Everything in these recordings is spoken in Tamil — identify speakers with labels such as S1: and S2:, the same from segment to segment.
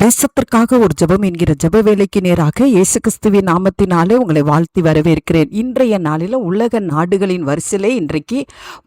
S1: தேசத்திற்காக ஒரு ஜெபம் என்கிற ஜப வேலைக்கு நேராக இயேசு கிறிஸ்துவின் நாமத்தினாலே உங்களை வாழ்த்தி வரவேற்கிறேன். இன்றைய நாளில் உலக நாடுகளின் வரிசையிலே இன்றைக்கு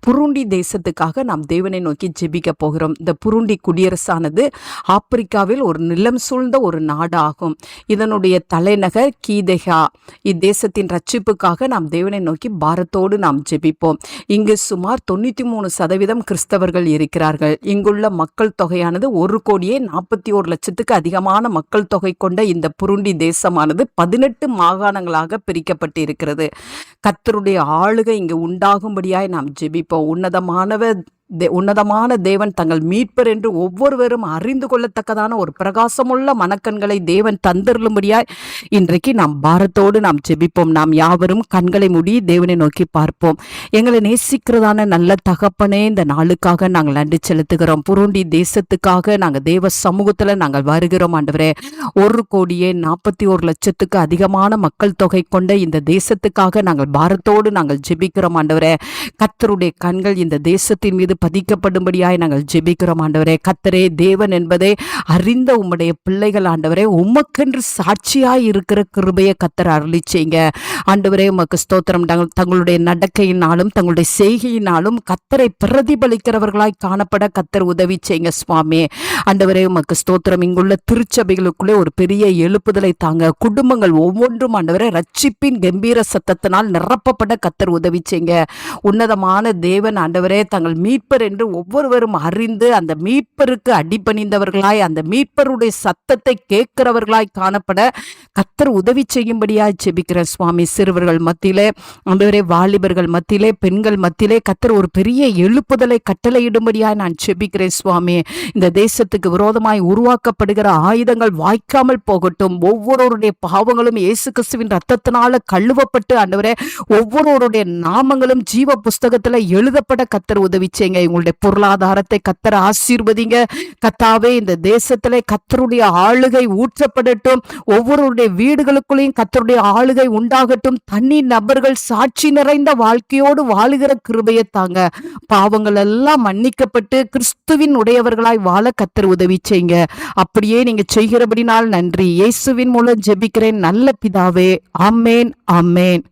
S1: புருண்டி தேசத்துக்காக நாம் தேவனை நோக்கி ஜெபிக்க போகிறோம். இந்த புருண்டி குடியரசானது ஆப்பிரிக்காவில் ஒரு நிலம் சூழ்ந்த ஒரு நாடாகும். இதனுடைய தலைநகர் கீதெகா இத்தேசத்தின் ரட்சிப்புக்காக நாம் தேவனை நோக்கி பாரத்தோடு நாம் ஜெபிப்போம். இங்கு சுமார் தொண்ணூற்றி மூணு சதவீதம் கிறிஸ்தவர்கள் இருக்கிறார்கள். இங்குள்ள மக்கள் தொகையானது ஒரு கோடியே நாற்பத்தி ஒரு லட்சத்துக்கு அதிகமான மக்கள் தொகை கொண்ட இந்த புருண்டி தேசமானது பதினெட்டு மாகாணங்களாக பிரிக்கப்பட்டு இருக்கிறது கத்தருடைய ஆளுகை இங்கு உண்டாகும்படியாய் நாம் ஜெபிப்போம். உன்னதமானவர் தே- உன்னதமான தேவன் தங்கள் மீட்பர் என்று ஒவ்வொருவரும் அறிந்து கொள்ளத்தக்கதான ஒரு பிரகாசமுள்ள மனக்கண்களை தேவன் தந்திருளும்படியாய் இன்றைக்கு நாம் பாரத்தோடு நாம் ஜெபிப்போம். நாம் யாவரும் கண்களை மூடி தேவனை நோக்கி பார்ப்போம். எங்களை நேசிக்கிறதான நல்ல தகப்பனே இந்த நாளுக்காக நாங்கள் நன்றி செலுத்துகிறோம். புருண்டி தேசத்துக்காக நாங்கள் தேவ சமூகத்தில் நாங்கள் வருகிறோம் ஆண்டவரே. ஒரு கோடியே நாற்பத்தி ஒரு லட்சத்துக்கு அதிகமான மக்கள் தொகை கொண்ட இந்த தேசத்துக்காக நாங்கள் பாரத்தோடு நாங்கள் ஜெபிக்கிறோம் ஆண்டவரே. கத்தருடைய கண்கள் இந்த தேசத்தின் மீது பதிக்கப்படும்படியாய் நாங்கள் ஜெபிக்கிறோம் ஆண்டவரே. கத்தரே தேவன் என்பதை அறிந்த உம்முடைய பிள்ளைகள் ஆண்டவரே. உமக்கென்று சாட்சியாய் இருக்கிற கிருபையை கத்தர் அருளி செய்யுங்க. ஆண்டவரே உமக்கு ஸ்தோத்திரம். தங்களுடைய நடக்கையினாலும் தங்களுடைய செய்கையினாலும் கத்தரை பிரதிபலிக்கிறவர்களாய் காணப்பட கத்தர் உதவி செய்யுங்க சுவாமி. ஆண்டவரே உமக்கு ஸ்தோத்திரம். இங்குள்ள திருச்சபைகளுக்குள்ளே ஒரு பெரிய எழுப்புதலை தாங்க. குடும்பங்கள் ஒவ்வொன்றும் ஆண்டவரே ரட்சிப்பின் கம்பீர சத்தத்தினால் நிரப்பப்பட கத்தர் உதவி செய்யுங்க. உன்னதமான தேவன் ஆண்டவரே தங்கள் மீட்பர் என்று ஒவ்வொருவரும் அறிந்து அந்த மீட்பருக்கு அடிபணிந்தவர்களாய் அந்த மீட்பருடைய சத்தத்தை கேட்கிறவர்களாய் காணப்பட கத்தர் உதவி செய்யும்படியாய் செபிக்கிற சுவாமி சிறுவர்கள் மத்தியிலே ஆண்டவரே வாலிபர்கள் மத்தியிலே பெண்கள் மத்தியிலே கத்தர் ஒரு பெரிய எழுப்புதலை கட்டளையிடும்படியாய் நான் ஜெபிக்கிறேன் சுவாமி. இந்த தேசத்துக்கு விரோதமாய் உருவாக்கப்படுகிற ஆயுதங்கள் வாய்க்காமல் போகட்டும். ஒவ்வொருவருடைய பாவங்களும் இயேசு கிறிஸ்துவின் ரத்தத்தினால கழுவப்பட்டு ஆண்டவரே ஒவ்வொருவருடைய நாமங்களும் ஜீவ புஸ்தகத்துல எழுதப்பட கத்தர் உதவி செய்யுங்க உங்களுடைய பொருளாதாரத்தை கத்தர் ஆசீர்வதிங்க. கத்தாவே இந்த தேசத்திலே கத்தருடைய ஆளுகை ஊற்றப்படட்டும். ஒவ்வொருடைய வீடுகளுக்குள்ளேயும் கத்தருடைய ஆளுகை உண்டாகட்டும். தனி நபர்கள் சாட்சி நிறைந்த வாழ்க்கையோடு வாழுகிற கிருபையை தாங்க. பாவங்கள் எல்லாம் மன்னிக்கப்பட்டு கிறிஸ்துவின் உடையவர்களாய் வாழ கத்தர் கத்தர் உதவி செய்யுங்க அப்படியே நீங்க செய்கிறபடினால் நன்றி. இயேசுவின் மூலம் ஜெபிக்கிறேன். நல்ல பிதாவே. ஆமேன் ஆமேன்.